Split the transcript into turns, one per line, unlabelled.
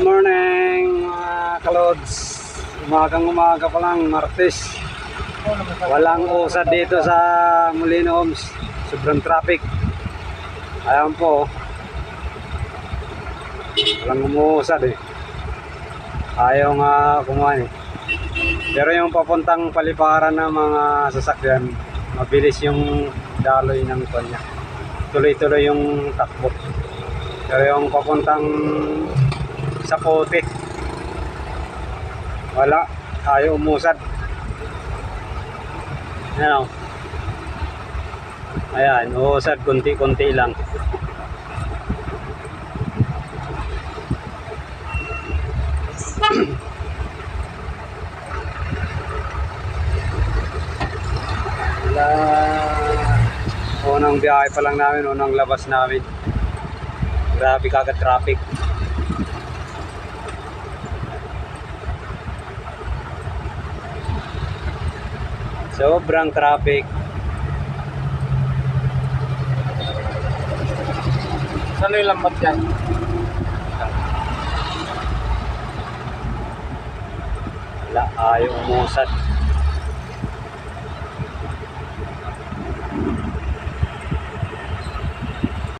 Good morning mga kalods. Umagang umaga pa lang, Martes. Walang usad dito sa Molino Homes. Sobrang traffic. Ayan po. Walang umuusad eh. Ayaw nga kumuha eh. Pero yung papuntang paliparan ng mga sasakyan, mabilis yung daloy ng kanya. Tuloy-tuloy yung takbo. Pero yung papuntang sa kote, wala. Ayaw umusad. Ayan o. Ayan, uusad kunti-kunti lang. Wala. Unang biyahe pa lang namin, unang labas namin. Grabe kagad traffic. Sobrang traffic.
Ano yung lambat yan?
Wala, ayaw umusad.